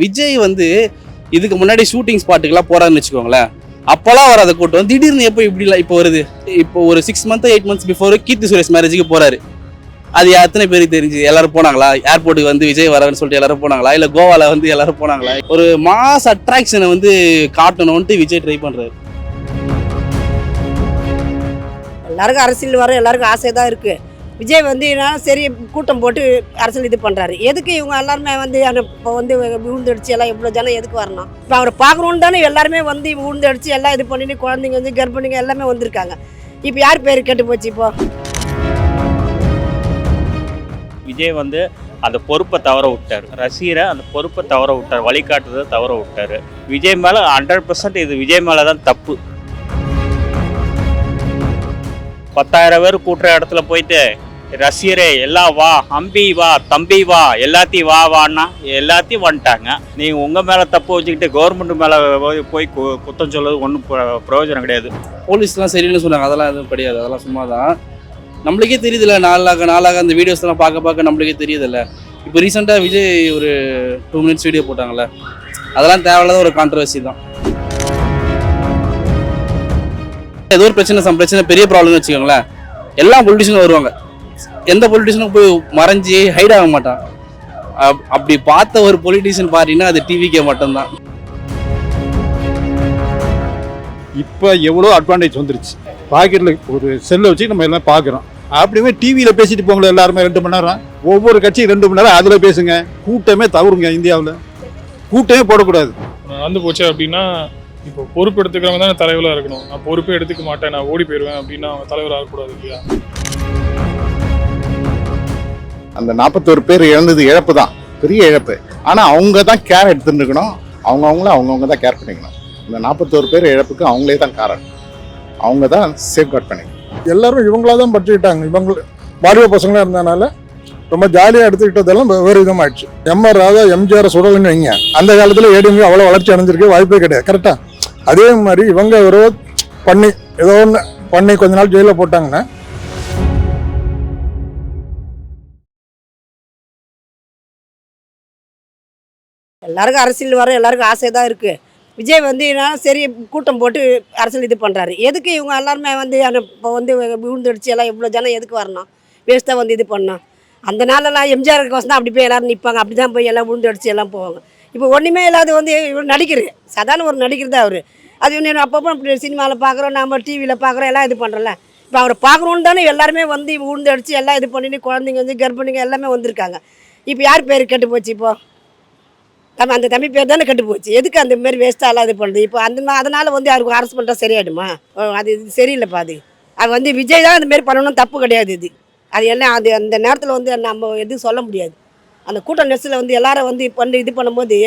விஜய் வந்து இதுக்கு முன்னாடி ஷூட்டிங் ஸ்பாட்டுக்கெல்லாம் போறாருன்னு வச்சுக்கோங்களேன். அப்போல்லாம் வராத கூட்டம் திடீர்னு எப்போ இப்படிலாம் இப்போ வருது? இப்போ ஒரு six month eight months before Keerthy Suresh மேரேஜுக்கு போறாரு. அது எத்தனை பேருக்கு தெரிஞ்சு? எல்லாரும் போனாங்களா? ஏர்போர்ட்டுக்கு வந்து விஜய் வரேன்னு சொல்லிட்டு எல்லாரும் போனாங்களா? இல்லை கோவால வந்து எல்லாரும் போனாங்களா? ஒரு மாஸ் அட்ராக்ஷனை வந்து காட்டணும்ட்டு விஜய் ட்ரை பண்றாரு. எல்லாருக்கும் அரசியல் வர எல்லாருக்கும் ஆசை தான் இருக்குது விஜய் வந்து சரி கூட்டம் போட்டு அரசியல் இது பண்ணுறாரு எதுக்கு இவங்க எல்லாருமே வந்து அந்த இப்போ வந்து விழுந்தடிச்சு எல்லாம் இவ்வளோ ஜனம் எதுக்கு வரணும்? இப்போ அவரை பார்க்கணுன்னு தானே எல்லாருமே வந்து விழுந்தடிச்சு எல்லாம் இது பண்ணிட்டு குழந்தைங்க வந்து கர்ப்பிணிங்க எல்லாமே வந்திருக்காங்க. இப்போ யார் பேர் கெட்டு போச்சு இப்போ? விஜய் வந்து அந்த பொறுப்பை தவற விட்டார். ரசிகரை அந்த பொறுப்பை தவற விட்டார். வழிகாட்டுறதை தவற விட்டார். விஜய் மேலே ஹண்ட்ரட் பர்சன்ட் இது விஜய் மேலே தான் தப்பு. பத்தாயிரம் பேர் கூட்டுற இடத்துல போயிட்டு ரசிகரே எல்லாம் வா அம்பி வா தம்பி வா எல்லாத்தையும் வா வான்னா எல்லாத்தையும் வந்துட்டாங்க. நீங்கள் உங்கள் மேலே தப்பு வச்சுக்கிட்டு கவர்மெண்ட் மேலே போய் கு- குத்தம் சொல்றது ஒன்றும் பிரயோஜனம் கிடையாது. போலீஸ்லாம் சரின்னு சொன்னாங்க. அதெல்லாம் எதுவும் கிடையாது. அதெல்லாம் சும்மா தான் நம்மளுக்கே தெரியுதுல்ல நாளாக நாளாக அந்த வீடியோஸ்லாம் பார்க்க பார்க்க நம்மளுக்கே தெரியுதுல்ல. இப்போ ரீசெண்டாக விஜய் ஒரு டூ மினிட்ஸ் வீடியோ போட்டாங்கல்ல. அதெல்லாம் தேவையில்லாத ஒரு கான்ட்ரவர்சி தான். ஏதோ ஒரு பிரச்சனை சம் பிரச்சனை பெரிய ப்ராப்ளம்னு வச்சுக்கோங்களேன். எல்லா பொலிட்டிஷனும் வருவாங்க. எந்த பொலிட்டிஷனும் போய் மறைஞ்சு ஹைட் ஆக மாட்டான். அப்- அப்படி பார்த்த ஒரு பொலிட்டிஷியன் பார்த்தீங்கன்னா அது டிவிக்கே மட்டும்தான். இப்போ எவ்வளோ அட்வான்டேஜ் வந்துருச்சு. பாக்கெட்டில் ஒரு செல்லை வச்சு நம்ம எல்லாம் பார்க்குறோம். அப்படியே டிவியில் பேசிட்டு போங்களேன் எல்லாருமே ரெண்டு மணி நேரம். ஒவ்வொரு கட்சியும் ரெண்டு மணி நேரம் அதில் பேசுங்க. கூட்டமே தவறுங்க இந்தியாவில். கூட்டமே போடக்கூடாது. நடந்து போச்சு அப்படின்னா இப்போ பொறுப்பு எடுத்துக்கிறவங்க தானே தலைவராக இருக்கணும். நான் பொறுப்பே எடுத்துக்க மாட்டேன். நான் ஓடி போயிடுவேன் அப்படின்னா அவங்க தலைவராக இருக்கக்கூடாது இல்லையா? அந்த நாற்பத்தோரு பேர் இழந்தது இழப்பு தான். பெரிய இழப்பு. ஆனால் அவங்க தான் கேர் எடுத்துருக்கணும் அவங்க அவங்கள அவங்கவுங்க தான் கேர் பண்ணிக்கணும். இந்த நாற்பத்தோரு பேர் இழப்புக்கு அவங்களே தான் காரணம். அவங்க தான் சேஃப்கார்ட் பண்ணிக்கணும். எல்லாரும் இவங்களா தான் பற்றிக்கிட்டாங்க. இவங்க வாலிப பசங்களாக இருந்தனால ரொம்ப ஜாலியாக எடுத்துக்கிட்டதெல்லாம் வேறு விதமாகிடுச்சு எம்ஆர் ராதா எம்ஜிஆர் சுடலன்னு வைங்க அந்த காலத்தில் ஏடிஎம்கே அவ்வளோ வளர்ச்சி அடைஞ்சிருக்க வாய்ப்பே கிடையாது. கரெக்டாக அதே மாதிரி இவங்க ஒரு பண்ணி ஏதோ ஒன்று பண்ணி கொஞ்ச நாள் ஜெயிலில் போட்டாங்கன்னா எல்லாருக்கும் அரசியல் வர எல்லாருக்கும் ஆசை தான் இருக்குது விஜய் வந்து என்ன சரி கூட்டம் போட்டு அரசியல் இது பண்ணுறாரு எதுக்கு இவங்க எல்லாருமே வந்து இப்போ வந்து விழுந்துடுச்சு எல்லாம் இவ்வளோ ஜனம் எதுக்கு வரணும்? வேஸ்ட்டாக வந்து இது பண்ணோம் அந்த நாளெல்லாம் எம்ஜிஆர் கோசம் தான் அப்படி போய் எல்லாரும் நிற்பாங்க அப்படி தான் போய் எல்லாம் விழுந்தடிச்சு எல்லாம் போவாங்க. இப்போ ஒன்றுமே இல்லாத வந்து இவர் நடிக்கிற சாதாரண ஒரு நடிகர் தான் அவர். அது இன்னும் அப்பப்போ அப்படி சினிமாவில் பார்க்குறோம் நம்ம டிவியில் பார்க்குறோம் எல்லாம் இது பண்ணுறோம்ல இப்போ அவரை பார்க்கணுன்னு தானே எல்லாருமே வந்து விழுந்தடிச்சு எல்லாம் இது பண்ணிட்டு குழந்தைங்க வந்து கர்ப்பிணிங்க எல்லாமே வந்திருக்காங்க. இப்போ யார் பேர் கெட்டு போச்சு இப்போ? நம்ம அந்த தம்பி பேர் தானே கெட்டு போச்சு. எதுக்கு அந்த மாதிரி வேஸ்ட்டாலாம் இது பண்ணுறது இப்போ அந்த அதனால் வந்து யாருக்கும் அரசு பண்ணுறா சரியாயிடுமா? அது இது சரியில்லைப்பா அது. அது வந்து விஜய் தான் அந்த மாரி பண்ணணும் தப்பு கிடையாது இது. அது எல்லாம் அது அந்த நேரத்தில் வந்து நம்ம எதுவும் சொல்ல முடியாது. அந்த கூட்ட நெரிசலில் வந்து எல்லாரும் வந்து பண்ணி இது பண்ணும்போது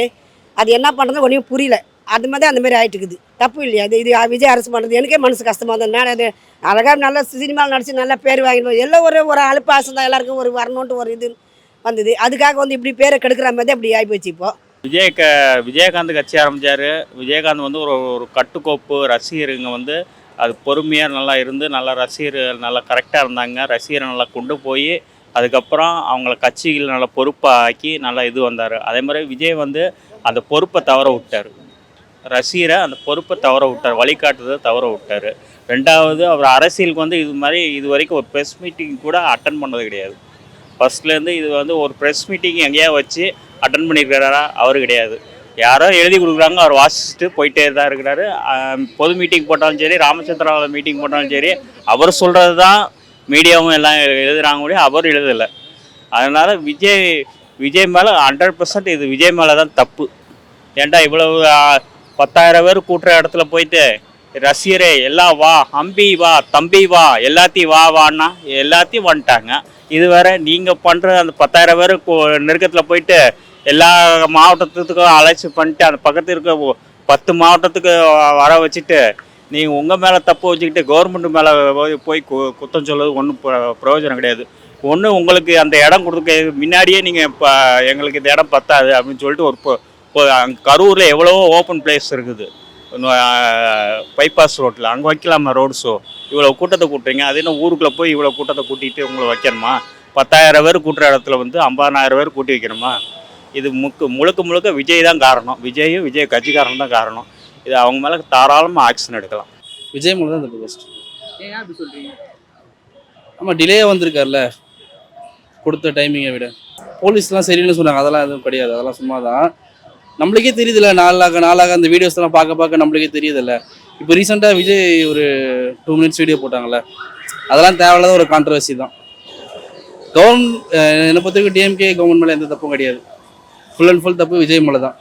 அது என்ன பண்ணுறது ஒன்றும் புரியல. அது மாதிரி தான் அந்த மாதிரி ஆயிட்டு தப்பு இல்லையா? அது இது விஜய் அரசு பண்ணுறது எனக்கே மனசு கஷ்டமாக இருந்தது. நான் அது அழகாக நல்ல சினிமாவில் நடிச்சு நல்லா பேர் வாங்கிட்டு எல்லாம் ஒரு ஒரு அழுப்பாசம் தான் எல்லாருக்கும் ஒரு வரணுன்ட்டு ஒரு இது வந்தது. அதுக்காக வந்து இப்படி பேரை கெடுக்கிற மாதிரி அப்படி ஆகிப்போச்சு இப்போ. விஜய க விஜயகாந்த் கட்சி ஆரம்பித்தார் விஜயகாந்த் வந்து ஒரு ஒரு கட்டுக்கோப்பு ரசிகருங்க வந்து. அது பொறுமையாக நல்லா இருந்து நல்லா ரசிகர் நல்லா கரெக்டாக இருந்தாங்க. ரசிகரை நல்லா கொண்டு போய் அதுக்கப்புறம் அவங்கள கட்சிகள் நல்லா பொறுப்பாக ஆக்கி நல்லா இது வந்தார். அதே மாதிரி விஜய் வந்து அந்த பொறுப்பை தவற விட்டார். ரசிகரை அந்த பொறுப்பை தவற விட்டார். வழிகாட்டுறதை தவற விட்டார். ரெண்டாவது அவர் அரசியலுக்கு வந்து இது மாதிரி இது வரைக்கும் ஒரு ப்ரெஸ் மீட்டிங் கூட அட்டன் பண்ணது கிடையாது. ஃபர்ஸ்ட்லேருந்து இது வந்து ஒரு ப்ரெஸ் மீட்டிங் எங்கேயா வச்சு அட்டன் பண்ணியிருக்கிறாரா அவர் கிடையாது. யாரோ எழுதி கொடுக்குறாங்க அவர் வாசிச்சுட்டு போயிட்டே தான் இருக்கிறாரு. பொது மீட்டிங் போட்டாலும் சரி ராமச்சந்திராவில் மீட்டிங் போட்டாலும் சரி அவர் சொல்கிறது தான் மீடியாவும் எல்லாம் எழுதுகிறாங்க முடியும் அவர் எழுதலை. அதனால் விஜய் விஜய் மேலே ஹண்ட்ரட் பர்சன்ட் இது விஜய் மேலே தான் தப்பு. ஏன்டா இவ்வளவு பத்தாயிரம் பேர் கூட்டுற இடத்துல போயிட்டு ரசிகரே எல்லாம் வா அம்பி வா தம்பி வா எல்லாத்தையும் வா வான்னா எல்லாத்தையும் வந்துட்டாங்க. இது வேற நீங்கள் பண்ணுற அந்த பத்தாயிரம் பேர் நெருக்கத்தில் போயிட்டு எல்லா மாவட்டத்துக்கும் அழைச்சி பண்ணிட்டு அந்த பக்கத்து இருக்க பத்து மாவட்டத்துக்கு வர வச்சுட்டு நீங்கள் உங்கள் மேலே தப்பு வச்சுக்கிட்டு கவர்மெண்ட் மேலே போய் கு- குத்தம் சொல்றது ஒன்றும் பிரயோஜனம் கிடையாது. ஒன்று உங்களுக்கு அந்த இடம் கொடுக்க முன்னாடியே நீங்கள் இப்போ எங்களுக்கு இந்த இடம் பத்தாது அப்படின்னு சொல்லிட்டு ஒரு இப்போ கரூரில் எவ்வளவோ ஓப்பன் பிளேஸ் இருக்குது. பைபாஸ் ரோட்டில் அங்கே வைக்கலாமா ரோடு ஷோ இவ்வளோ கூட்டத்தை கூட்டுறீங்க. அது என்ன ஊருக்குள்ளே போய் இவ்வளோ கூட்டத்தை கூட்டிகிட்டு உங்களை வைக்கணுமா? பத்தாயிரம் பேர் கூட்டுற இடத்துல வந்து ஐம்பதாயிரம் பேர் கூட்டி வைக்கணுமா? இது முக்கு முழுக்க முழுக்க விஜய் தான் காரணம். விஜயும் விஜய் கட்சிக்காரன் தான் காரணம். இது அவங்க மேலே தாராளமாக ஆக்ஷன் எடுக்கலாம். விஜய் மூலம் தான் தப்பு ஃபஸ்ட் ஏன் அப்படி சொல்றீங்க? ஆமாம் டிலே வந்திருக்கார்ல கொடுத்த டைமிங்கை விட. போலீஸ்லாம் சரின்னு சொன்னாங்க. அதெல்லாம் எதுவும் கிடையாது. அதெல்லாம் சும்மா தான் நம்மளுக்கே தெரியுதுல்ல நாளாக நாளாக அந்த வீடியோஸ்லாம் பார்க்க பார்க்க நம்மளுக்கே தெரியுதுல்ல. இப்போ ரீசெண்டாக விஜய் ஒரு டூ மினிட்ஸ் வீடியோ போட்டாங்கல்ல. அதெல்லாம் தேவையில்லாத ஒரு கான்ட்ரவர்சி தான். கவர்மெண்ட் என்னை பொறுத்த வரைக்கும் டிஎம்கே கவர்மெண்ட் மேலே எந்த தப்பும் கிடையாது. ஃபுல் அண்ட் ஃபுல் தப்பு விஜய் மேலே தான்.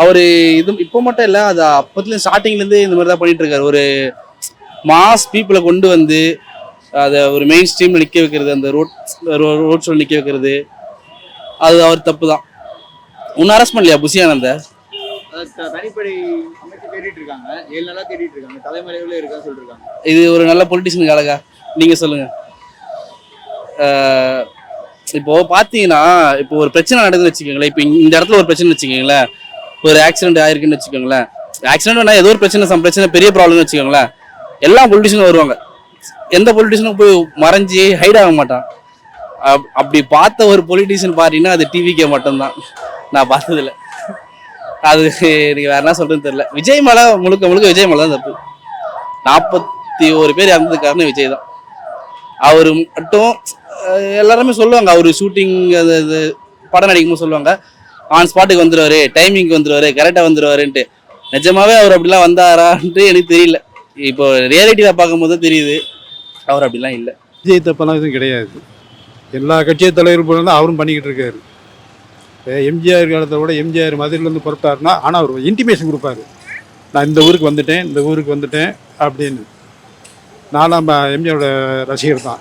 அவர் இது இப்போ மட்டும் இல்லை அது அப்பத்துலேருந்து ஸ்டார்டிங்லேருந்து இந்த மாதிரி தான் பண்ணிட்டு இருக்காரு. ஒரு மாஸ் பீப்புளை கொண்டு வந்து அதை ஒரு மெயின் ஸ்ட்ரீமில் நிற்க வைக்கிறது அந்த ரோட் ரோட் ஷோவில் நிற்க வைக்கிறது அது அவர் தப்பு தான். உன்னை அரெஸ்ட் பண்ணலையா புசியானந்த தனிப்படை தேடிட்டு இருக்காங்க. ஏழு தேடிட்டு இருக்காங்க. தலைமறைவுல சொல்லிருக்காங்க இது ஒரு நல்ல பொலிட்டிஷியனுக்கு அழகா. நீங்கள் சொல்லுங்கள் இப்போ பார்த்தீங்கன்னா இப்போ ஒரு பிரச்சனை நடக்குதுன்னு வச்சுக்கோங்களேன். இப்போ இந்த இடத்துல ஒரு பிரச்சனை வச்சுக்கோங்களேன். ஒரு ஆக்சிடென்ட் ஆயிருக்குன்னு வச்சுக்கோங்களேன். ஆக்சிடென்ட் வேணா ஏதோ ஒரு பிரச்சனை சம் பிரச்சனை பெரிய ப்ராப்ளம்னு வச்சுக்கோங்களேன். எல்லா பொலிட்டிஷனும் வருவாங்க. எந்த பொலிட்டிஷனும் போய் மறைஞ்சு ஹைட் ஆக மாட்டான். அப்- அப்படி பார்த்த ஒரு பொலிட்டிஷியன் பார்த்தீங்கன்னா அது டிவிக்கே மட்டும்தான். நான் பார்த்ததில்ல. அது எனக்கு வேற என்ன சொல்றதுன்னு தெரியல. விஜய் மலை முழுக்க முழுக்க விஜய் மலை தான் தப்பு. நாற்பத்தி ஒரு பேர் இறந்ததுக்கு காரணம் விஜய் தான். அவர் மட்டும் எல்லாருமே சொல்லுவாங்க அவர் ஷூட்டிங் அது இது படம் நடிக்கும்போது சொல்லுவாங்க ஆன் ஸ்பாட்டுக்கு வந்துருவாரு டைமிங்க்கு வந்துருவாரு கரெக்டாக வந்துடுவாருன்ட்டு நிஜமாவே அவர் அப்படிலாம் வந்தாரான்ட்டு எனக்கு தெரியல. இப்போ ரியாலிட்டியில் பார்க்கும்போது தான் தெரியுது அவர் அப்படிலாம் இல்லை. விஜய் தப்பெல்லாம் எதுவும் கிடையாது. எல்லா கட்சியை தலைவர் போனாலும் அவரும் பண்ணிக்கிட்டு இருக்காரு. எம்ஜிஆர் காலத்தை விட எம்ஜிஆர் மதுரையிலேருந்து புறப்பட்டாருன்னா ஆனால் அவர் இன்டிமேஷன் கொடுப்பாரு. நான் இந்த ஊருக்கு வந்துட்டேன் இந்த ஊருக்கு வந்துட்டேன் அப்படின்னு. நாலாம் எம்ஜிஆரோட ரசிகர் தான்.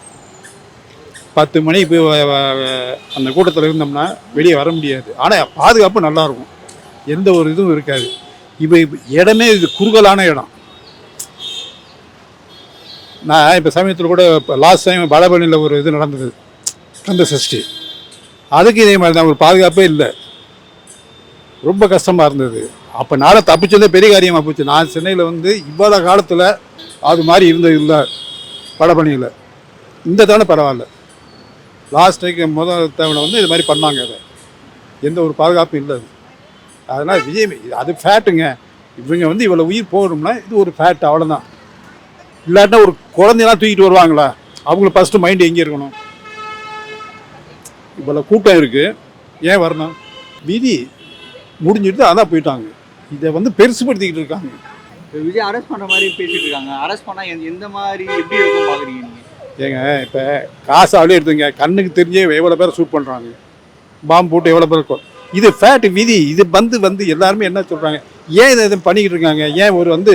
பத்து மணிக்கு போய் அந்த கூட்டத்தில் இருந்தோம்னா வெளியே வர முடியாது. ஆனால் பாதுகாப்பு நல்லா இருக்கும் எந்த ஒரு இதுவும் இருக்காது. இப்போ இப்போ இடமே இது குறுகலான இடம். நான் இப்போ சமயத்தில் கூட இப்போ லாஸ்ட் டைம் வடபழனியில் ஒரு இது நடந்தது. கந்த சஷ்டி. அதுக்கு இதே மாதிரி தான் ஒரு பாதுகாப்பே இல்லை. ரொம்ப கஷ்டமாக இருந்தது. அப்போ நாளை தப்பிச்சதே பெரிய காரியமாக போச்சு. நான் சென்னையில் வந்து இவ்வளோ காலத்தில் அது மாதிரி இருந்தது இல்லை வடபழனியில் இந்த தவணை பரவாயில்ல. லாஸ்ட் டைக்கு முதல் தவணை வந்து இது மாதிரி பண்ணாங்க அதை. எந்த ஒரு பாதுகாப்பும் இல்லை அது. அதனால் விஜய் அது ஃபேட்டுங்க இவங்க வந்து இவ்வளோ உயிர் போகணும்னா இது ஒரு ஃபேட் அவ்வளோதான் இல்லாட்டினா ஒரு குழந்தையெல்லாம் தூக்கிட்டு வருவாங்களா? அவங்களுக்கு ஃபஸ்ட்டு மைண்டு எங்கே இருக்கணும்? இவ்வளோ கூட்டம் இருக்குது ஏன் வரணும்? விதி முடிஞ்சிட்டு அதான் போயிட்டாங்க. இதை வந்து பெருசுப்படுத்திக்கிட்டு இருக்காங்க. விஜய் அரெஸ்ட் பண்ணுற மாதிரி பேசிகிட்டு இருக்காங்க. அரெஸ்ட் பண்ணால் எந்த- மாதிரி எப்படி இருக்கும் பார்க்குறீங்க நீங்கள் ஏங்க இப்போ காசாலே எடுத்துங்க கண்ணுக்கு தெரிஞ்சே எவ்வளோ பேர் ஷூட் பண்ணுறாங்க பாம்பு போட்டு எவ்வளோ பேர் இருக்கும். இது ஃபேட் விதி. இது வந்து வந்து எல்லாருமே என்ன சொல்கிறாங்க ஏன் இதை எதுவும் பண்ணிக்கிட்டு இருக்காங்க? ஏன் ஒரு வந்து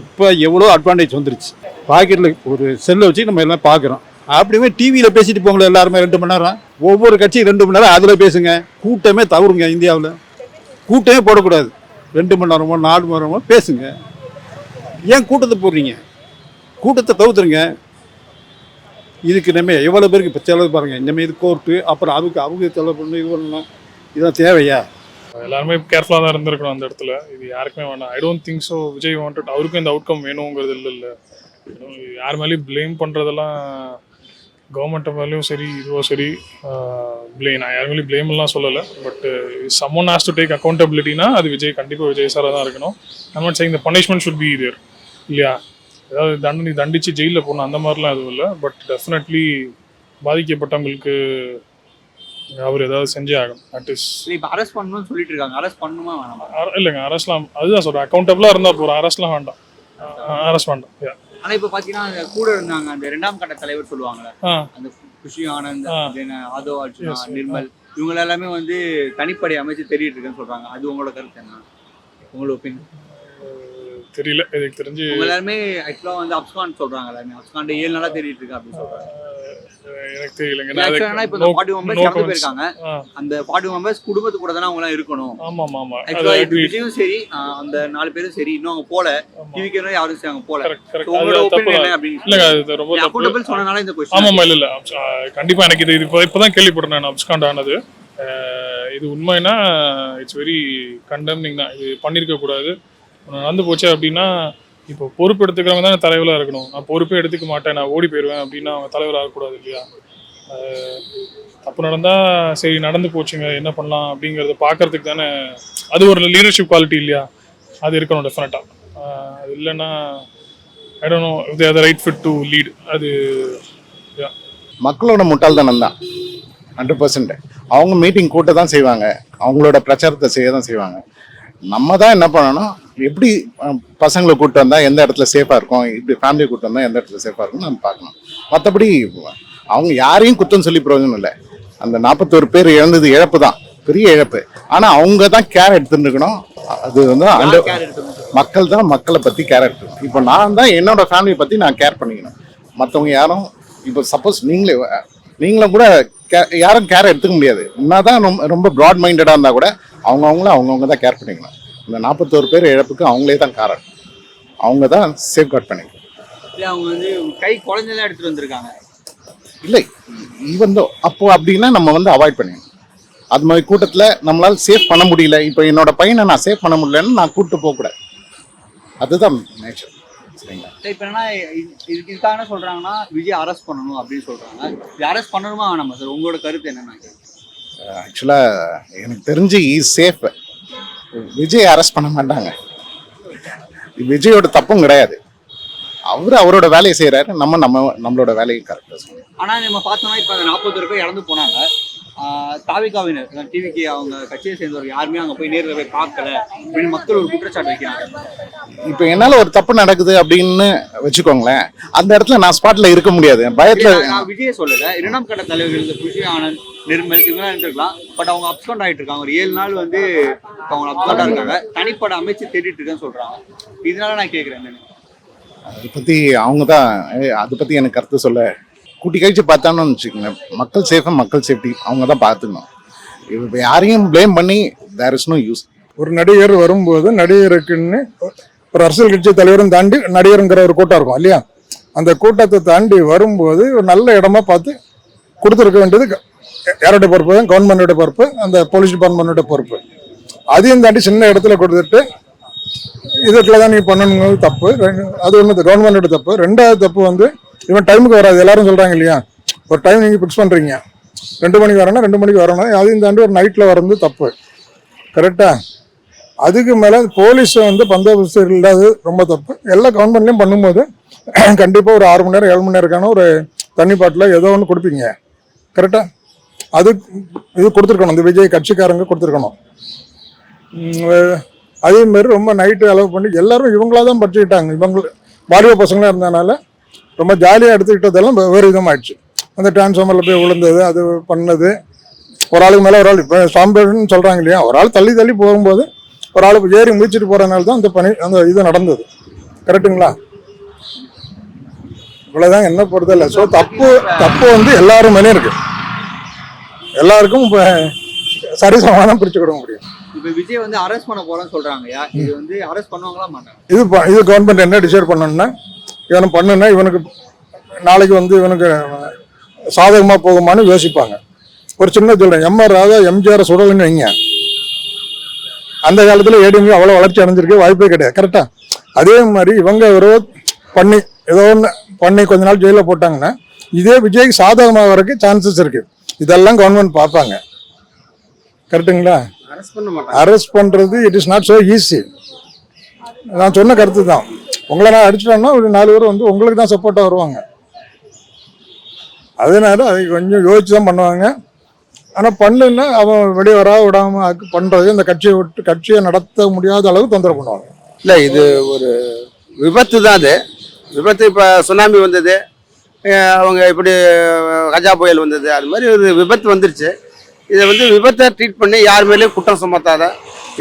இப்போ எவ்வளோ அட்வான்டேஜ் வந்துருச்சு? பாக்கெட்டில் ஒரு செல்லை வச்சு நம்ம எல்லாம் பார்க்குறோம். அப்படியுமே டிவியில் பேசிட்டு போங்களேன் எல்லாருமே ரெண்டு மணி நேரம். ஒவ்வொரு கட்சியும் ரெண்டு மணி நேரம் அதில் பேசுங்க. கூட்டமே தவறுங்க இந்தியாவில். கூட்டமே போடக்கூடாது. ரெண்டு மணி நேரமோ நாலு மணி நேரமோ பேசுங்க. ஏன் கூட்டத்தை போடுறீங்க? கூட்டத்தை தவிர்த்துருங்க. இதுக்கு நம்ம எவ்வளோ பேருக்கு இப்போ செலவு பாருங்கள் இனிமேல் இது கோர்ட்டு அப்புறம் அதுக்கு அவங்க செலவு பண்ணி இது பண்ணணும். இதெல்லாம் தேவையா? எல்லாருமே கேர்ஃபுல்லாக தான் இருந்திருக்கணும் அந்த இடத்துல. இது யாருக்குமே வேணாம். I don't think so Vijay wanted அவருக்கும் இந்த அவுட்கம் வேணுங்கிறது இல்லை இல்லை. யார் மேலேயும் ப்ளேம் பண்ணுறதெல்லாம் கவர்மெண்ட்டை மேலேயும் சரி இதுவோ சரி. ப்ளே நான் யார் மேலேயும் பிளேம்லாம் சொல்லலை. But someone has to take அக்கௌண்டபிலிட்டினா அது விஜய் கண்டிப்பாக விஜய் சாராக தான் இருக்கணும். I'm not saying the punishment should be there. இல்லையா? ஏதாவது தண்டனை தண்டிச்சு ஜெயிலில் போகணும் அந்த மாதிரிலாம் எதுவும் இல்லை. பட் டெஃபினெட்லி பாதிக்கப்பட்டவங்களுக்கு அவர் ஏதாவது செஞ்சே ஆகணும். இல்ல இப்ப அரெஸ்ட் பண்ணணும்னு சொல்லிட்டு இருக்காங்க. அரெஸ்ட் பண்ணணுமா வேணாமா? இல்லைங்க அரஸ்லாம் அதுதான் சொல்கிறேன் அக்கௌண்டபிளாக இருந்தால் போகிறோம் அரஸ்ட்லாம் வேண்டாம். அரஸ்ட் வேண்டாம். Yeah. ஆனா இப்ப பாத்தீங்கன்னா அந்த கூட இருந்தாங்க. அந்த இரண்டாம் கட்ட தலைவர் சொல்லுவாங்களே அந்த குஷி ஆனந்த் ஆதோ அர்ஜுனா நிர்மல் இவங்க எல்லாமே வந்து தனிப்படை அமைச்சு தெரியிட்டு இருக்குன்னு சொல்றாங்க. அது உங்களோட கருத்து என்ன? உங்களோட ஒப்பீனியன் தெரியல எனக்கு தெரிஞ்சு எல்லாருமே ஆக்சுவலா வந்து அப்ஸ்கான் சொல்றாங்க எல்லாமே அப்ஸ்கான் ஏழு நாளா தேடிட்டு இருக்கு அப்படின்னு சொல்றாங்க. அஹ், எனக்கு தெரியலங்க. நான் ஆக்சுவலா அதுக்கு இப்ப ஃபார்ட்டி மெம்பர்ஸ் இறந்து. போயிருக்காங்க. அந்த ஃபார்ட்டி மெம்பர்ஸ் குடும்பத்து கூட தானே அவங்க எல்லாம் இருக்கணும். ஆமா ஆமா ஆமா அது ஆக்சுவலா agree. விஜயும் சரி அந்த நாலு பேரும் சரி இன்னும் அவங்க போல. டிவிக்கு யாரும் சரி அவங்க போல. உங்களோட ஒப்பீனியன் தான். என்ன அப்படின்னு அது ரொம்ப அக்கௌண்டபிள் சொன்னனால இந்த கொஸ்டின் ஆமா இல்ல இல்ல. அஹ், கண்டிப்பா எனக்கு இது இப்போ இப்போதான் கேள்விப்படுறேன் நான் அப்ஸ்காண்ட் ஆனது. இது உண்மைனா இட்ஸ் வெரி கண்டெம்னிங் தான். இது பண்ணியிருக்க கூடாது நடந்து போச்சு அப்படின்னா இப்போ பொறுப்பு எடுத்துக்கிறவங்க தான் தலைவராக இருக்கணும். நான் பொறுப்பே எடுத்துக்க மாட்டேன் நான் ஓடி போயிடுவேன் அப்படின்னா அவங்க தலைவராக இருக்கக்கூடாது இல்லையா? தப்பு நடந்தால் சரி நடந்து போச்சுங்க என்ன பண்ணலாம் அப்படிங்கிறத பார்க்கறதுக்கு தானே அது ஒரு லீடர்ஷிப் குவாலிட்டி இல்லையா? அது இருக்கணும் டெஃபினட்டாக அது இல்லைன்னா I don't know they are the right fit to lead அது மக்களோட முட்டாள்தனம் தான். ஹண்ட்ரட் பர்சன்ட் அவங்க மீட்டிங் கூட்ட தான் செய்வாங்க. அவங்களோட பிரச்சாரத்தை செய்ய தான் செய்வாங்க. நம்ம தான் என்ன பண்ணணும்? எப்படி பசங்களை கூட்டு வந்தால் எந்த இடத்துல சேஃபாக இருக்கும்? இப்படி ஃபேமிலியை கூட்டு வந்தால் எந்த இடத்துல சேஃபாக இருக்கும் நம்ம பார்க்கணும். மற்றபடி அவங்க யாரையும் குத்தம் சொல்லி பிரயோஜனம் இல்லை. அந்த நாற்பத்தோரு பேர் இழந்தது இழப்பு தான். பெரிய இழப்பு. ஆனால் அவங்க தான் கேர் எடுத்துருக்கணும் அது வந்து அந்த? மக்கள் தான் மக்களை பற்றி கேர் எடுக்கணும் இப்போ நான் தான் என்னோட ஃபேமிலியை பற்றி நான் கேர் பண்ணிக்கணும். மற்றவங்க யாரும் இப்போ சப்போஸ் நீங்களே நீங்களும் கூட யாரும் கேர் எடுத்துக்க முடியாது. என்னதான் ரொம்ப ரொம்ப ப்ராட் மைண்டடாக இருந்தால் கூட அவங்கவுங்கள அவங்கவுங்க தான் கேர் பண்ணிக்கணும். இந்த நாற்பத்தோரு பேர் இழப்புக்கு அவங்களே தான் காரணம். அவங்க தான் சேஃப் கார்ட் பண்ணிக்கணும். இல்ல அவங்க வந்து கை குழந்தைதான் எடுத்துட்டு வந்திருக்காங்க. இல்லை ஈவன் தோ அப்போ அப்படின்னா நம்ம வந்து அவாய்ட் பண்ணிடணும் அது மாதிரி கூட்டத்தில் நம்மளால சேஃப் பண்ண முடியல. இப்போ என்னோட பையனை நான் சேஃப் பண்ண முடியலன்னு நான் கூப்பிட்டு போகக்கூடாது அதுதான் நேச்சர் சரிங்களா? சரி, இப்ப என்னன்னா இது- இதுக்கு இதுக்காக என்ன சொல்றாங்கன்னா விஜய் அரெஸ்ட் பண்ணணும் அப்படின்னு சொல்றாங்க. இது அரெஸ்ட் பண்ணணுமா வேணாமா சார் உங்களோட கருத்து என்னன்னா ஆக்சுவலாக எனக்கு தெரிஞ்சு இஸ் சேஃப் விஜய் அரெஸ்ட் பண்ண மாட்டாங்க. விஜயோட தப்பும் கிடையாது. அவர் அவரோட வேலையை செய்யறாரு நம்ம நம்ம நம்மளோட வேலையை கரெக்டாக செய்யணும் ஆனா நம்ம பார்த்தோம்னா இப்போ நாற்பது பேர் இறந்து போனாங்க. தாவிகாவினர் டிவிக்கு அவங்க கட்சியை சேர்ந்தவர் யாருமே அங்க போய் நேர்ல போய் பார்க்கல அப்படின்னு மக்கள் ஒரு குற்றச்சாட்டு வைக்கிறாங்க. இப்போ என்னால் ஒரு தப்பு நடக்குது அப்படின்னு வச்சுக்கோங்களேன். அந்த இடத்துல நான் ஸ்பாட்டில் இருக்க முடியாது. பயத்தில் நான் விஜய சொல்லல. இரண்டாம் கட்ட தலைவர்கள் புஷி ஆனந்த் நிர்மல் இவங்கெல்லாம் இருந்திருக்கலாம். பட் அவங்க அப்சண்ட் ஆயிட்டு இருக்காங்க ஒரு ஏழு நாள் வந்து அவங்க அப்சண்ட் இருக்காங்க. தனிப்பட அமைச்சு தேடிட்டு இருக்கேன்னு சொல்றாங்க. இதனால நான் என்னன்னு. அதை பற்றி அவங்க தான் அதை பற்றி எனக்கு கருத்து சொல்ல. கூட்டி கழிச்சு பார்த்தான்னு வச்சுக்கோங்க மக்கள் சேஃபாக மக்கள் சேஃப்டி அவங்க தான் பார்த்துக்கணும். இப்போ யாரையும் ப்ளேம் பண்ணி தேர் இஸ் நோ யூஸ் ஒரு நடிகர் வரும்போது நடிகருக்குன்னு ஒரு அரசியல் கட்சி தலைவரும் தாண்டி நடிகருங்கிற ஒரு கூட்டம் இருக்கும் இல்லையா? அந்த கூட்டத்தை தாண்டி வரும்போது ஒரு நல்ல இடமா பார்த்து கொடுத்துருக்க வேண்டியது க- யாரோட பொறுப்பு? கவர்மெண்டோட பொறுப்பு அந்த போலீஸ் டிபார்ட்மெண்டோட பொறுப்பு. அதையும் தாண்டி சின்ன இடத்துல கொடுத்துட்டு இதுக்குள்ள தான் நீ பண்ணணுங்கிறது தப்பு. அது ஒன்று கவர்மெண்டோட தப்பு. ரெண்டாவது தப்பு வந்து இவன் டைமுக்கு வராது. எல்லாரும் சொல்கிறாங்க இல்லையா? ஒரு டைம் நீங்கள் ஃபிக்ஸ் பண்ணுறீங்க ரெண்டு மணிக்கு வரணும் ரெண்டு மணிக்கு வரணும். அதையும் தாண்டி ஒரு நைட்டில் வரது தப்பு. கரெக்டாக அதுக்கு மேலே போலீஸ் வந்து பந்தோபஸ்து இல்லாதது ரொம்ப தப்பு. எல்லா கவர்மெண்ட்லேயும் பண்ணும்போது கண்டிப்பாக ஒரு ஆறு மணி நேரம் ஏழு மணி நேரக்கான ஒரு தண்ணி பாட்டில் ஏதோ ஒன்று கொடுப்பீங்க. கரெக்டாக அது இது கொடுத்துருக்கணும். இந்த விஜய் கட்சிக்காரங்க கொடுத்துருக்கணும். அதேமாரி ரொம்ப நைட்டு அளவு பண்ணி எல்லாரும் இவங்களா தான் படிச்சுக்கிட்டாங்க இவங்க வாலிப பசங்களாக இருந்ததுனால ரொம்ப ஜாலியாக எடுத்துக்கிட்டதெல்லாம் வேறு விதமாயிடுச்சு. அந்த டிரான்ஸ்ஃபார்மரில் போய் விழுந்தது அது பண்ணது. ஒரு ஆளுக்கு மேலே ஒரு ஆள் இப்போ சாம்பேடுன்னு சொல்கிறாங்க இல்லையா ஒரு ஆள் தள்ளி தள்ளி போகும்போது ஒரு ஆள் ஏறி முடிச்சிட்டு போகிறனால தான் அந்த பணி அந்த இது நடந்தது. கரெக்டுங்களா இவ்வளோதான் என்ன பொறுத்தல ஸோ தப்பு தப்பு வந்து எல்லாரும் மேலேயும் இருக்கு. எல்லாருக்கும் இப்போ சரிசமானம் பிரிச்சு கொடுக்க முடியும். இப்ப விஜய் வந்து அரெஸ்ட் பண்ண போறேன்னு சொல்றாங்கயா இது வந்து அரெஸ்ட் பண்ணுவாங்களா மாட்டாங்க இது இது கவர்மெண்ட் என்ன டிசைட் பண்ணணும்னா இவனை பண்ணுன்னா இவனுக்கு நாளைக்கு வந்து இவனுக்கு சாதகமாக போகுமான்னு யோசிப்பாங்க. ஒரு சின்ன சொல்கிறேன் எம்ஆர் ராதா எம்ஜிஆர் சுடலன்னு வைங்க. அந்த காலத்தில் ஏடிஎம்கே அவ்வளோ வளர்ச்சி அடைஞ்சிருக்க வாய்ப்பே கிடையாது. கரெக்டாக அதே மாதிரி இவங்க ஒரு பண்ணி ஏதோ ஒன்று பண்ணி கொஞ்ச நாள் ஜெயிலில் போட்டாங்கன்னா இதே விஜய்க்கு சாதகமாக வரக்கு சான்சஸ் இருக்குது இதெல்லாம் கவர்மெண்ட் பார்ப்பாங்க. கரெக்டுங்களா அரெஸ்ட் பண்ணுறது it is not so easy நான் சொன்ன கருத்து தான் உங்களை நான் அடிச்சிட்டோம்னா ஒரு நாலு பேர் வந்து உங்களுக்கு தான் சப்போர்ட்டாக வருவாங்க. அதனால அதை கொஞ்சம் யோசிச்சு தான் பண்ணுவாங்க. ஆனால் பண்ணுன்னா அவன் வெளியே வரா விடாமல் பண்ணுறது இந்த கட்சியை விட்டு கட்சியை நடத்த முடியாத அளவுக்கு தொந்தரவு பண்ணுவாங்க. இல்லை இது ஒரு விபத்து தான் அது. விபத்து இப்போ சுனாமி வந்தது. அவங்க இப்படி கஜா புயல் வந்தது. அது மாதிரி ஒரு விபத்து வந்துருச்சு. இதை வந்து விபத்தை ட்ரீட் பண்ணி யார் மேலேயும் குற்றம் சுமத்தாத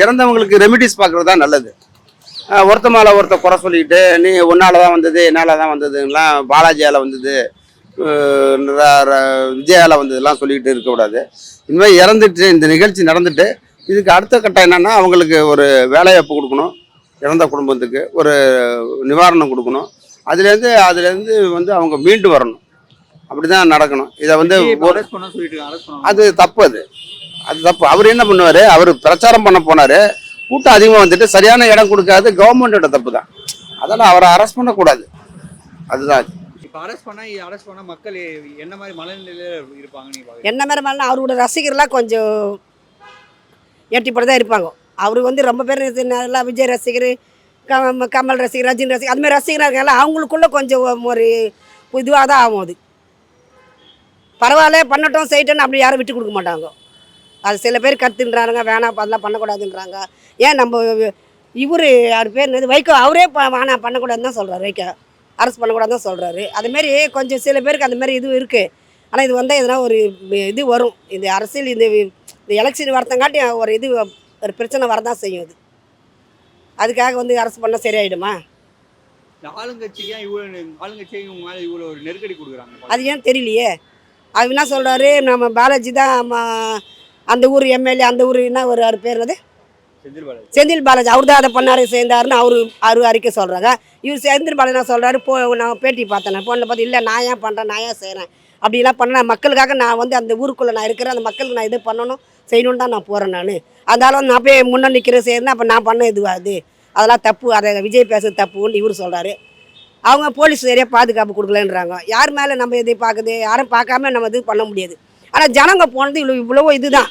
இறந்தவங்களுக்கு ரெமிடிஸ் பார்க்குறது தான் நல்லது. ஒருத்த மேலே ஒருத்த குறை சொல்லிக்கிட்டு நீ உன்னால தான் வந்தது என்னால் தான் வந்ததுலாம் பாலாஜியால் வந்தது விஜயால வந்ததுலாம் சொல்லிக்கிட்டு இருக்கக்கூடாது இனிமேல் இறந்துட்டு இந்த நிகழ்ச்சி நடந்துட்டு இதுக்கு அடுத்த கட்டம் என்னன்னா அவங்களுக்கு ஒரு வேலைவாய்ப்பு கொடுக்கணும் இறந்த குடும்பத்துக்கு ஒரு நிவாரணம் கொடுக்கணும். அதுலேருந்து அதுலேருந்து வந்து அவங்க மீண்டு வரணும். அப்படி தான் நடக்கணும். இதை வந்து ஒரு அது தப்பு அது. அது தப்பு. அவர் என்ன பண்ணுவார்? அவர் பிரச்சாரம் பண்ண போனார். கூட்டம் அதிகமாக வந்துட்டு சரியான இடம் கொடுக்காது. கவர்மெண்ட்டோட தப்பு தான் அதெல்லாம் அவரை அரெஸ்ட் பண்ணக்கூடாது. அதுதான். அது. இப்போ அரெஸ்ட் பண்ணா அரெஸ்ட் பண்ணா மக்கள் என்ன மாதிரி மனநிலையில இருப்பாங்க என்ன மாதிரி மாதிரினா அவரோட ரசிகர்லாம் கொஞ்சம் ஏட்டிப்பட தான் இருப்பாங்க. அவர் வந்து ரொம்ப பேர் நல்லா விஜய் ரசிகர் கம் கமல் ரசிகர் ரஜினி ரசிகர் அதுமாதிரி ரசிகராக இருக்காங்க அவங்களுக்குள்ள கொஞ்சம் ஒரு இதுவாக தான் ஆகும் அது. பரவாயில்ல பண்ணட்டும் செய்யட்டும்னு அப்படி யாரும் விட்டு கொடுக்க மாட்டாங்க. அது சில பேர் கத்துன்றாங்க வேணாம் அதெல்லாம் பண்ணக்கூடாதுன்றாங்க. ஏன் நம்ம இவர் அவர் பேர் என்னது? வைகோ அவரே ப வேணாம் பண்ணக்கூடாதுன்னு தான் சொல்கிறார் வைகோ. அரசு பண்ணக்கூடாதுன்னு தான் சொல்கிறாரு அதுமாரி கொஞ்சம் சில பேருக்கு அந்த மாதிரி இது இருக்குது ஆனால் இது வந்து எதனா ஒரு இது வரும். இந்த அரசியல் இந்த இந்த எலெக்ஷன் வரத்தங்காட்டி ஒரு இது ஒரு பிரச்சனை வரதான் செய்யும் அது. அதுக்காக வந்து அரசு பண்ணால் சரியாயிடுமா? ஆளுங்கட்சிக்கு ஏன் இவ்வளவு ஆளுங்கட்சிக்கு இவங்க மேல இவ்வளவு ஒரு நெருக்கடி கொடுக்குறாங்க? அது ஏன் தெரியலையே? அவர் என்ன சொல்கிறாரு நம்ம பாலாஜி தான் அந்த ஊர் எம்எல்ஏ அந்த ஊர் என்ன ஒரு அவர் பேர் என்னது செந்தில் பாலாஜி. அவர் தான் அதை பண்ணாரு சேர்ந்தாருன்னு அவரு அவரு அறிக்கை சொல்கிறாங்க இவர் செந்தில் பாலாஜி சொல்கிறாரு போ நான் பேட்டி பார்த்தேன். ஃபோனில் பார்த்து இல்லை நான் ஏன் பண்ணுறேன் நான் ஏன் செய்கிறேன் அப்படிலாம் பண்ண மக்களுக்காக நான் வந்து அந்த ஊருக்குள்ளே நான் இருக்கிறேன். அந்த மக்களுக்கு நான் இது பண்ணணும் செய்யணும்னு தான் நான் போகிறேன் நான். அதனால நான் போய் முன்னே நிற்கிறேன் செய்யணும் அப்போ நான் பண்ண இதுவா அது. அதெல்லாம் தப்பு. அதை விஜய் பேசுறது தப்புன்னு இவர் சொல்கிறாரு அவங்க போலீஸ் சரியாக பாதுகாப்பு கொடுக்கலன்றாங்க. யார் மேலே நம்ம இதை பார்க்குது? யாரும் பார்க்காம நம்ம இது பண்ண முடியாது. ஆனால் ஜனங்க போனது இவ்வளோ இவ்வளவோ இதுதான்.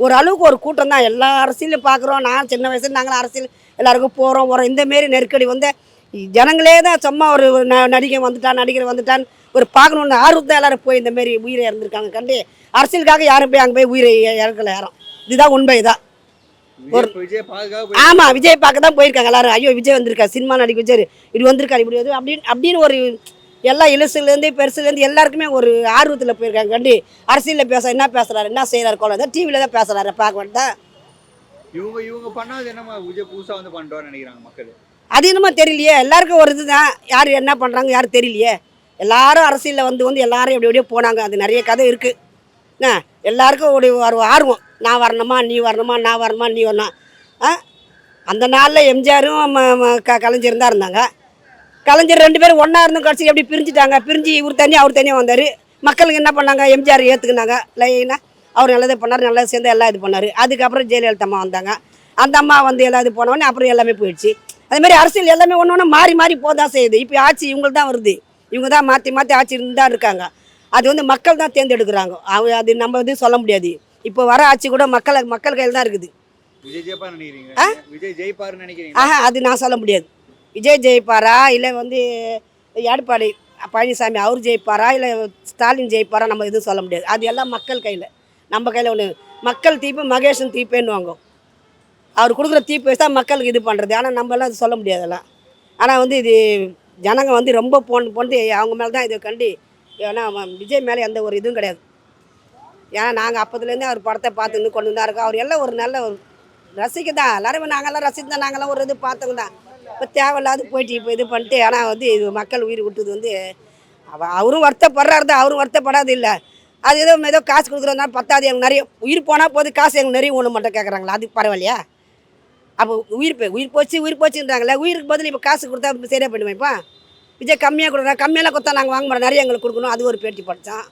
ஒரு அளவுக்கு ஒரு கூட்டம் தான். எல்லா அரசியலும் பார்க்குறோம். நான் சின்ன வயசுல நாங்களும் அரசியல் எல்லாருக்கும் போகிறோம் வரோம் இந்த மாரி நெருக்கடி வந்து ஜனங்களே தான் சும்மா ஒரு ந- நடிகை வந்துட்டான் நடிகர் வந்துட்டான். ஒரு பார்க்கணுன்னு ஆர்வத்தை எல்லாரும் போய் இந்த மாரி உயிரை இறந்துருக்காங்க. கண்டு அரசியலுக்காக யாரும் போய் அங்கே போய் உயிரை இறக்கல யாரும். இதுதான் உண்மை இதான். விஜய் பாதுகாப்பு ஆமா விஜய் பார்க்க தான் போயிருக்காங்க எல்லாரும். ஐயோ விஜய் வந்திருக்காரு. சினிமா நடிக்க விஜய் இப்படி வந்திருக்காரு இப்படி வந்து அப்படின்னு அப்படின்னு ஒரு எல்லா இலசுலேருந்து பெருசுலேருந்து எல்லாருக்குமே ஒரு ஆர்வத்தில் போயிருக்காங்க. கண்டி அரசியலில் பேச என்ன பேசுறாரு என்ன செய்கிறாரு குழந்தை டிவியில் தான் பேசுறாரு பார்க்க வேண்டாம் இவங்க இவங்க பண்ணாது என்னமா விஜய் புதுசா வந்து பண்றோம்னு நினைக்கிறாங்க மக்கள். அது என்னமோ தெரியலையே. எல்லாருக்கும் ஒரு இதுதான் யார் என்ன பண்ணுறாங்க யாரும் தெரியலையே. எல்லாரும் அரசியலில் வந்து வந்து எல்லாரும் எப்படி எப்படியோ போனாங்க. அது நிறைய கதை இருக்குது என்ன? எல்லாருக்கும் ஒரு ஒரு ஆர்வம். நான் வரணுமா நீ வரணுமா நான் வரணுமா நீ வரணும். ஆ? அந்த நாளில் எம்ஜிஆரும் க கலைஞர் தான் இருந்தாங்க. கலைஞர் ரெண்டு பேரும் ஒன்றா இருந்தும் கடைசி எப்படி பிரிஞ்சுட்டாங்க பிரிஞ்சு இவர் தனியாக அவர் தனியாக வந்தார். மக்களுக்கு என்ன பண்ணாங்க எம்ஜிஆர் ஏற்றுக்குனாங்க லைனா அவர் நல்லது பண்ணார் நல்லது சேர்ந்து எல்லாம் இது பண்ணார். அதுக்கப்புறம் ஜெயலலிதா அம்மா வந்தாங்க. அந்த அம்மா வந்து எல்லாம் இது போனோடனே அப்புறம் எல்லாமே போயிடுச்சு. அதே மாதிரி அரசியல் எல்லாமே ஒன்று ஒன்று மாறி மாறி போதான் செய்யுது. இப்போ ஆட்சி இவங்களுக்கு தான் வருது. இவங்க தான் மாற்றி மாற்றி ஆட்சி இருந்து தான் இருக்காங்க. அது வந்து மக்கள் தான் தேர்ந்தெடுக்கிறாங்க. அவங்க அது நம்ம வந்து சொல்ல முடியாது. இப்போ வர ஆட்சி கூட மக்கள் மக்கள் கையில் தான் இருக்குது ஆ? அது நான் சொல்ல முடியாது. விஜய் ஜெயிப்பாரா? இல்லை வந்து எடப்பாடி பழனிசாமி அவர் ஜெயிப்பாரா? இல்லை ஸ்டாலின் ஜெயிப்பாரா? நம்ம எதுவும் சொல்ல முடியாது. அது எல்லாம் மக்கள் கையில். நம்ம கையில் ஒன்று மக்கள் தீப்பு மகேஷன் தீப்பேன்னுவாங்க அவர் கொடுக்குற தீப்பு வச்சு தான் மக்களுக்கு இது பண்ணுறது ஆனால் நம்மளாம் அது சொல்ல முடியாதெல்லாம் ஆனால் வந்து இது ஜனங்க வந்து ரொம்ப போன் போட்டு அவங்க மேலே தான் இதை கண்டி ஏன்னா விஜய் மேலே எந்த ஒரு இதுவும் கிடையாது. ஏன்னா நாங்கள் அப்போதுலேருந்தே அவர் படத்தை பார்த்துன்னு கொண்டு தான் இருக்கோம். அவர் எல்லாம் ஒரு நல்ல ஒரு ரசிக்க தான். எல்லாரும் நாங்கள்லாம் ரசித்து தான். நாங்களாம் ஒரு இது பார்த்தவங்க தான். இப்போ தேவையில்லாத போயிட்டு இப்போ இது பண்ணிட்டு ஆனால் வந்து இது மக்கள் உயிர் விட்டது வந்து அவ அவரும் வருத்தப்படுறாரு தான் அவரும் வருத்தப்படாது இல்லை. அது ஏதோ ஏதோ காசு கொடுக்குறதுனால பத்தாது எனக்கு நிறைய உயிர் போனால் போது காசு எனக்கு நிறைய ஒன்று மட்டும் கேட்குறாங்களா அது பரவாயில்லையா? அப்போ உயிர் போய் உயிர் போச்சு உயிர் போச்சுன்றாங்களே உயிருக்கு பதில் இப்போ காசு கொடுத்தா சரியாக போயிடுவேன் இப்போ? விஜய் கம்மியாக கொடுக்குறா கம்மியெல்லாம் கொடுத்தா நாங்கள் வாங்க மாட்டோம் நிறைய எங்களுக்கு கொடுக்கணும் அது ஒரு பேட்டி படித்தான்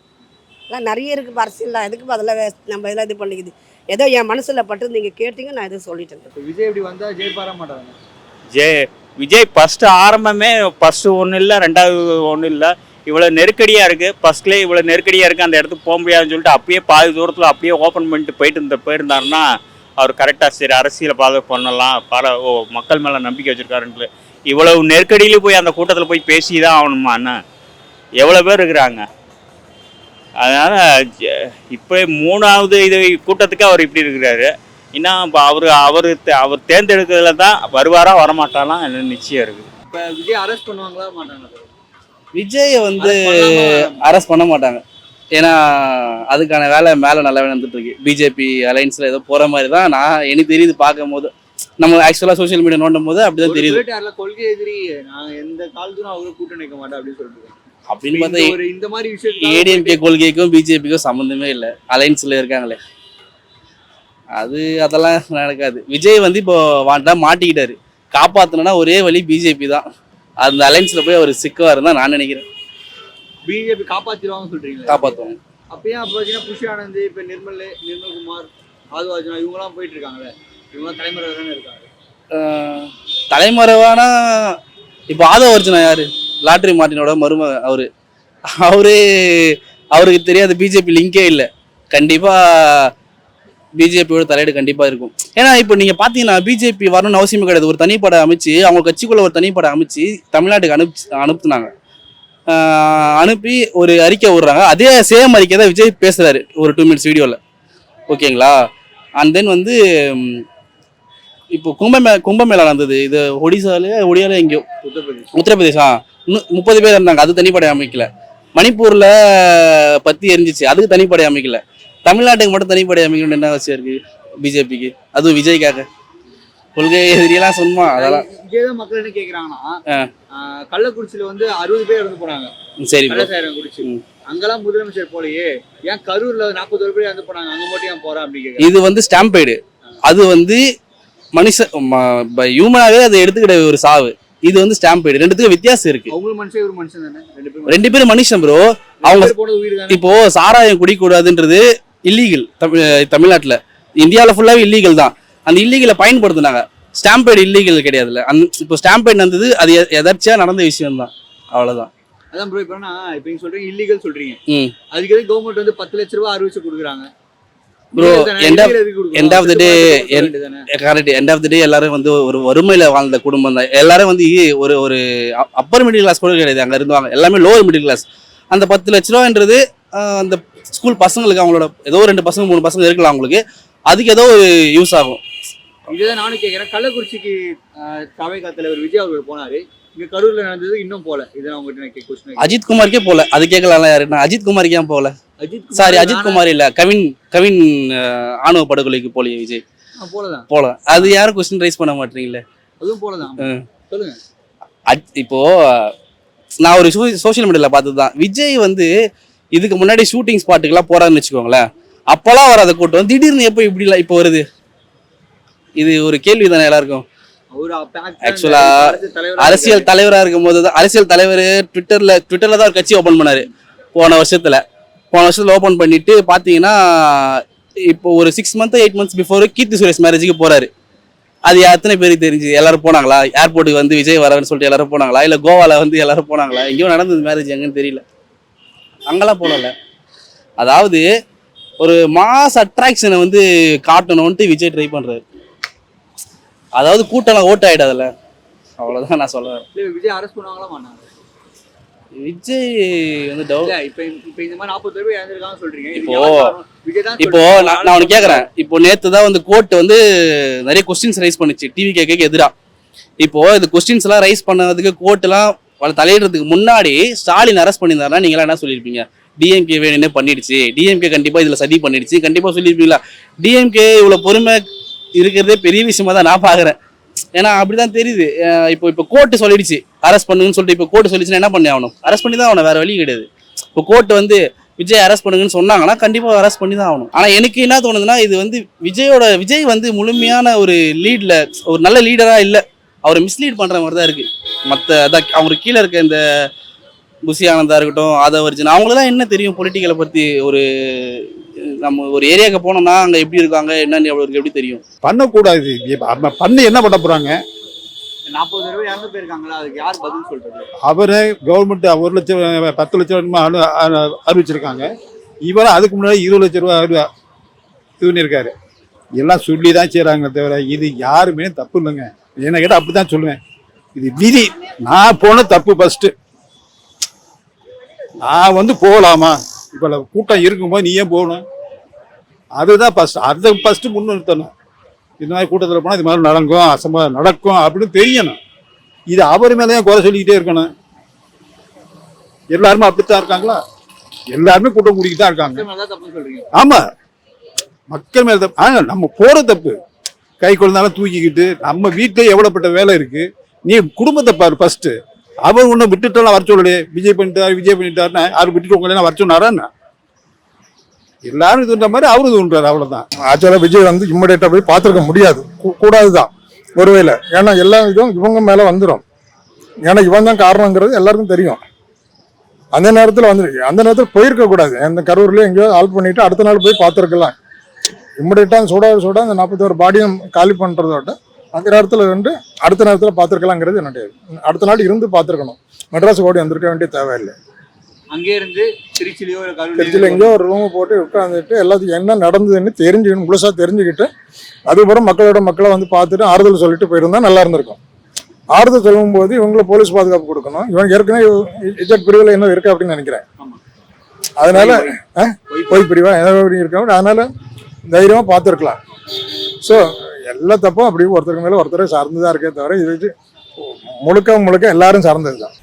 எல்லாம் நிறைய இருக்குது அரசியல் எதுக்கு அதெல்லாம் நம்ம இதெல்லாம் இது பண்ணிக்குது? ஏதோ என் மனசில் பட்டு நீங்கள் கேட்டீங்க நான் எதுவும் சொல்லிட்டேன். இப்போ விஜய் இப்படி வந்தா ஜெயிப்பாரா மாட்டாங்க ஜெய் விஜய் ஃபஸ்ட்டு ஆரம்பமே ஃபஸ்ட்டு ஒன்றும் இல்லை ரெண்டாவது ஒன்றும் இல்லை. இவ்வளோ நெருக்கடியாக இருக்குது ஃபஸ்ட்லேயே இவ்வளோ நெருக்கடியாக இருக்குது அந்த இடத்துக்கு போக முடியாதுன்னு சொல்லிட்டு அப்படியே பாதி தூரத்தில் அப்படியே ஓப்பன் பண்ணிட்டு போயிட்டு இருந்த போயிருந்தாருன்னா அவர் கரெக்டாக சரி அரசியலை பாதை பண்ணலாம். பல ஓ மக்கள் மேலே நம்பிக்கை வச்சுருக்காருன்ட்டு இவ்வளவு நெருக்கடியில போய் அந்த கூட்டத்தில் போய் பேசி தான் ஆகணுமா அண்ணன் எவ்வளோ பேர் இருக்கிறாங்க? அதனால் இப்போ மூணாவது இது கூட்டத்துக்கு அவர் இப்படி இருக்கிறாரு. இன்னும் இப்போ அவர் அவர் அவர் தேர்ந்தெடுக்கிறதுல தான் வருவாரா வரமாட்டாலாம் நிச்சயம் இருக்குது. இப்போ விஜய் அரெஸ்ட் பண்ணுவாங்களா மாட்டாங்களா? விஜயை வந்து? அரெஸ்ட் பண்ண மாட்டாங்க. ஏன்னா அதுக்கான வேலை மேலே நல்லா நடந்துட்டு இருக்கு. பிஜேபி அலைன்ஸில் ஏதோ போகிற மாதிரி தான் நான் எனக்கு தெரியுது பார்க்கும் போது நம்ம ஆக்சுவலாக சோஷியல் மீடியா நோண்டும் போது அப்படிதான் தெரியுது. கொள்கை எதிரி நான் எந்த காலத்துக்கும் அவரு கூட்டம் நிற்க மாட்டேன் அப்படின்னு சொல்லிட்டு அப்படின்னு பார்த்தா இந்த மாதிரி விஷயம் ஏடிஎம்கே கொள்கைக்கும் பிஜேபிக்கும் சம்மந்தமே இல்லை. அலைன்ஸில் இருக்காங்களே. அது அதெல்லாம் நடக்காது. விஜய் வந்து இப்போ வாண்டா மாட்டிக்கிட்டாரு. காப்பாற்றணும்னா ஒரே வழி பிஜேபி தான். அந்த அலைன்ஸில் போய் அவர் சிக்குவாருன்னு தான் நான் நினைக்கிறேன். பிஜேபி காப்பாத்திடுவாங்கன்னு சொல்றீங்களா. காப்பாற்றுவாங்க அப்பயே அப்போ பார்த்தீங்கன்னா புஷி ஆனந்த் இப்போ நிர்மல் நிர்மல்குமார் ஆதுவாஜனா இவங்கலாம் போயிட்டு இருக்காங்களே இவங்கலாம் தலைமுறை தானே இருக்காங்க. தலைமறைவானா இப்போ ஆதவ அர்ஜுனா யாரு? லாட்ரி மார்ட்டினோட மரும அவரு. அவரு அவருக்கு தெரியாத பிஜேபி லிங்கே இல்லை. கண்டிப்பா பிஜேபியோட தலையீடு கண்டிப்பா இருக்கும். ஏன்னா இப்போ நீங்க பாத்தீங்கன்னா பிஜேபி வரணும்னு அவசியமே கிடையாது. ஒரு தனிப்படை அமைச்சு அவங்க கட்சிக்குள்ள ஒரு தனிப்படை அமைச்சு தமிழ்நாட்டுக்கு அனுப்பி அனுப்புனாங்க. அனுப்பி ஒரு அறிக்கை விடுறாங்க. அதே சேம் அறிக்கை தான் விஜய் பேசுறாரு ஒரு டூ மினிட்ஸ் வீடியோவில் ஓகேங்களா? அண்ட் தென் வந்து இப்போ கும்பமே கும்பமேளா நடந்தது. இது ஒடிசால ஒடியால எங்கேயோ? உத்தரப்பிரதேஷ். உத்தரப்பிரதேசா முப்பது பேர் இருந்தாங்க. அது தனிப்படை அமைக்கல. மணிப்பூர்ல பத்தி எரிஞ்சிச்சு. அதுக்கு தனிப்படை அமைக்கல. தமிழ்நாட்டுக்கு மட்டும் தனிப்படை அமைக்கணும்னு என்ன அவசியம் இருக்கு? பிஜேபிக்கு. அதுவும் விஜய்க்காக. கொள்கை எதிரியெல்லாம் சும்மா அதெல்லாம். இதேதான் மக்கள் என்ன கேக்குறாங்கன்னா கள்ளக்குறிச்சியில வந்து அறுபது பேர் இறந்து போனாங்க சரி ம். அங்கெல்லாம் முதலமைச்சர் போலயே ஏன் கரூர்ல நாற்பது பேர் இறந்து போனாங்க அங்க மட்டும் ஏன் போறா அப்படி கேக்குறாங்க. இது வந்து ஸ்டாம்பைடு. அது வந்து மனுஷ ஹியூமனாவே அதை எடுத்துக்கிட்ட ஒரு சாவு. இது வந்து ஸ்டாம்பைடு. ரெண்டுத்துக்கும் வித்தியாசம் இருக்கு. அவங்களும் மனுஷன் இவரு மனுஷன் தானே? ரெண்டு பேரும் மனுஷன் ப்ரோ அவங்க இப்போ சாராயம் குடிக்கூடாதுன்றது இல்லீகல் தமிழ்நாட்டில். இந்தியாவில் ஃபுல்லாகவே இல்லீகல் தான். அந்த இல்லீகலை பயன்படுத்தினாங்க. ஸ்டாம்பேட் இல்லீகல் கிடையாதுல்ல. அந்த இப்போ ஸ்டாம்பேட் நடந்தது அது எ- எதர்ச்சியா நடந்த விஷயம் தான் அவ்வளோதான் அதான் ப்ரோ இப்போ நான் இப்போ நீங்க சொல்றீங்க இல்லீகல் சொல்றீங்க. ம். அதுக்கு எதுக்கு கவர்மெண்ட் வந்து பத்து லட்ச ரூபாய் அறிவிச்சு கொடுக்குறாங்க. End of the day, கொடுக்க end- வேண்டியதானே? Correct end of the day எல்லாரும் வந்து ஒரு வறுமையில வாழ்ந்த குடும்பம் தான். எல்லாரும் வந்து ஒரு ஒரு அப்பர் மிடில் கிளாஸ் கூட கிடையாது. அங்க இருந்தவங்க எல்லாமே லோவர் மிடில் கிளாஸ் அந்த பத்து லட்ச ரூபான்றது அந்த ஸ்கூல் பசங்களுக்கு அவங்களோட ஏதோ ரெண்டு பசங்க மூணு பசங்க இருக்கலாம் அவங்களுக்கு. அதுக்கு ஏதோ ஒரு யூஸ் ஆகும். இதுதான் நானும் கேட்கறேன் கள்ளக்குறிச்சிக்கு தவைக்கா தலைவர் விஜய் அவர்கள் போனாரு. இங்க கரூர்ல நடந்தது இன்னும் போல. இதை நான் உங்ககிட்ட கொஸ்டின் அஜித் குமாருக்கே போல. அது கேட்கலாம் யாரு நான் அஜித் குமாருக்கு ஏன் போகல அஜித் சாரி அஜித் நானா- குமார் இல்ல. கவின் கவின் ஆணவ படுகொலைக்கு போலியே விஜய். போலதான். போல. அது யாரும் கொஸ்டின் ரைஸ் பண்ண மாட்டீங்களே அதுவும் போலதான். சொல்லுங்க. இப்போ நான் ஒரு சோஷியல் மீடியாவில் பார்த்தது தான் விஜய் வந்து இதுக்கு முன்னாடி ஷூட்டிங் ஸ்பாட்டுக்கெல்லாம் போறாருன்னு வச்சுக்கோங்களேன். அப்போல்லாம் வராத கூட்டம் திடீர்னு எப்போ இப்படிலாம் இப்போ வருது? இது ஒரு கேள்வி தானே எல்லாருக்கும்? தலைவரா அரசியல். தலைவராக இருக்கும் போது தான் அரசியல் தலைவர் ட்விட்டர்ல ட்விட்டர்ல தான் ஒரு கட்சி ஓப்பன் பண்ணாரு. போன வருஷத்துல. போன வருஷத்துல ஓப்பன் பண்ணிட்டு பாத்தீங்கன்னா இப்போ ஒரு six month eight months before Keerthy Suresh மேரேஜுக்கு போறாரு. அது எத்தனை பேருக்கு தெரிஞ்சு? எல்லாரும் போனாங்களா? ஏர்போர்ட்டுக்கு வந்து விஜய் வரான்னு சொல்லிட்டு எல்லாரும் போனாங்களா? இல்ல கோவால வந்து எல்லாரும் போனாங்களா? எங்கேயோ நடந்தது மேரேஜ் எங்கன்னு தெரியல. அங்கெல்லாம் போகல அதாவது ஒரு மாஸ் அட்ராக்ஷனை வந்து காட்டணும்ன்ட்டு விஜய் ட்ரை பண்ணுறாரு அதாவது கூட்டம்லாம் ஓட்டு ஆகிடாதுல்ல அவ்வளோதான் நான் சொல்லுவேன் விஜய் அரெஸ்ட் பண்ணுவாங்களா விஜய் வந்து டவுட் நாற்பது சொல்றீங்க. இப்போ இப்போ நான் நான் உனக்கு கேட்குறேன் இப்போ நேத்து தான் வந்து கோர்ட் வந்து நிறைய கொஸ்டின்ஸ் ரைஸ் பண்ணுச்சு. டிவி கேக்கு எதிராக இப்போ இந்த கொஸ்டின்ஸ் எல்லாம் ரைஸ் பண்ணதுக்கு கோர்ட் எல்லாம் தலையிடுறதுக்கு முன்னாடி ஸ்டாலின் அரெஸ்ட் பண்ணியிருந்தாருன்னா நீங்களாம் என்ன சொல்லியிருப்பீங்க? டிஎம்கே வேணும்னே பண்ணிடுச்சு. டிஎம்கே கண்டிப்பாக இதில் சதி பண்ணிடுச்சு. கண்டிப்பாக சொல்லியிருப்பீங்களா? டிஎம்கே இவ்வளோ பொறுமை இருக்கிறதே பெரிய விஷயமா தான் நான் பார்க்குறேன் ஏன்னா அப்படிதான் தெரியுது. இப்போ இப்போ கோர்ட்டு சொல்லிடுச்சு. அரெஸ்ட் பண்ணுங்கன்னு சொல்லிட்டு இப்போ கோர்ட்டு சொல்லிச்சுன்னா என்ன பண்ணி ஆகணும்? அரெஸ்ட் பண்ணி தான் ஆகணும். வேற வழி கிடையாது. இப்போ கோர்ட் வந்து விஜய் அரெஸ்ட் பண்ணுங்கன்னு சொன்னாங்கன்னா கண்டிப்பாக அரெஸ்ட் பண்ணி தான் ஆகணும். ஆனால் எனக்கு என்ன தோணுதுன்னா இது வந்து விஜயோட விஜய் வந்து முழுமையான ஒரு லீடில் ஒரு நல்ல லீடராக இல்லை. அவரை மிஸ்லீட் பண்ணுற மாதிரி தான் இருக்குது மத்த அதான் அவருக்கு கீழே இருக்க இந்த புசி ஆனந்தா இருக்கட்டும் ஆதவர்ஜன் அவங்களுக்குலாம் என்ன தெரியும் பொலிட்டிக்கலை பத்தி? ஒரு நம்ம ஒரு ஏரியாவுக்கு போனோம்னா அங்க எப்படி இருக்காங்க என்னன்னு அவருக்கு எப்படி தெரியும்? பண்ணக்கூடாது. பண்ணி என்ன பண்ண போறாங்க? நாற்பது பேர் இறந்து போயிருக்காங்களா? அதுக்கு யார் பதில் சொல்றது? அவரை கவர்மெண்ட் ஒரு லட்சம் பத்து லட்சம் அறிவிச்சிருக்காங்க. இவரை அதுக்கு முன்னாடி இருபது லட்சம் ரூபா இது பண்ணியிருக்காரு எல்லாம் சொல்லி தான் செய்கிறாங்க தவிர இது யாருமே தப்பு இல்லைங்க. என்ன கேட்டால் அப்படி தான் சொல்லுவேன். இது விதி. நான் போன தப்பு ஃபஸ்ட்டு நான் வந்து போகலாமா? இப்போ கூட்டம் இருக்கும்போது நீ ஏன் போகணும்? அதுதான் ஃபஸ்ட் அதை ஃபஸ்ட்டு முன்னிறுத்தணும். இந்த மாதிரி கூட்டத்தில் போனால் இது மாதிரி நடக்கும் அசம்பா நடக்கும் அப்படின்னு தெரியணும். இது அவர் மேலே ஏன் குறை சொல்லிக்கிட்டே இருக்கணும்? எல்லாருமே அப்படித்தான் இருக்காங்களா? எல்லாருமே கூட்டம் கூடிக்கிட்டு தான் இருக்காங்க. மக்கள் மேல தான் தப்புன்னு சொல்றீங்க. ஆமா. மக்கள் மேல தப்பு. ஆனா நம்ம போற தப்பு. கை குழந்தாலும் தூக்கிக்கிட்டு நம்ம வீட்டுல எவ்வளவுப்பட்ட வேலை இருக்கு? நீ குடும்பத்தை பாரு ஃபர்ஸ்ட்டு அவர் உன்னை விட்டுட்டெல்லாம் வர சொல்லலையே விஜய் பண்ணிட்டாரு விஜய் பண்ணிட்டாருன்னா அவர் விட்டுட்டு உங்களை வர சொன்னாரா எல்லாரும் இதுன்ற மாதிரி அவரும் இதுன்றாரு அவ்வளோதான் ஆக்சுவலாக விஜய் வந்து இம்மிடியேட்டாக போய் பார்த்துருக்க முடியாது. கூடாது தான் ஒருவேளை ஏன்னா எல்லா இதுவும் இவங்க மேலே வந்துடும் ஏன்னா இவன் தான் காரணங்கிறது எல்லாருக்கும் தெரியும். அந்த நேரத்தில் வந்துருக்கு அந்த நேரத்தில் போயிருக்க கூடாது. அந்த கரூர்லேயே எங்கேயோ ஆல் பண்ணிட்டு அடுத்த நாள் போய் பார்த்துருக்கலாம். இம்மிடியேட்டாக சூடாக சூடாக அந்த நாற்பத்தோரு பாடியும் காலி பண்ணுறதோட அந்த நேரத்தில் வந்து அடுத்த நேரத்தில் பார்த்துருக்கலாங்கிறது என்னுடைய அடுத்த நாள் இருந்து பார்த்துருக்கணும். மெட்ராஸ் ஓடி வந்திருக்க வேண்டிய தேவையில்லை. அங்கே இருந்து திருச்சிலையோ திருச்சியில் எங்கேயோ ஒரு ரூம் போட்டு உட்காந்துட்டு எல்லாத்துக்கும் என்ன நடந்ததுன்னு தெரிஞ்சுக்கணும் முழுசாக தெரிஞ்சுக்கிட்டு அதுக்கப்புறம் மக்களோட மக்களை வந்து பார்த்துட்டு ஆறுதல் சொல்லிட்டு போயிருந்தா நல்லா இருந்திருக்கும். ஆறுதல் சொல்லும்போது இவங்களை போலீஸ் பாதுகாப்பு கொடுக்கணும். இவங்க ஏற்கனவே இஜெட் பிரிவில் என்ன இருக்கு அப்படின்னு நினைக்கிறேன். அதனால போய் பொய் பிரிவா? இப்படி இருக்காங்க அதனால தைரியமாக பார்த்துருக்கலாம். ஸோ எல்லா தப்பும் அப்படி ஒருத்தருக்கு மேலே ஒருத்தரை சார்ந்து தான் இருக்கே தவிர இது முழுக்க முழுக்க எல்லாரும் சார்ந்தது தான்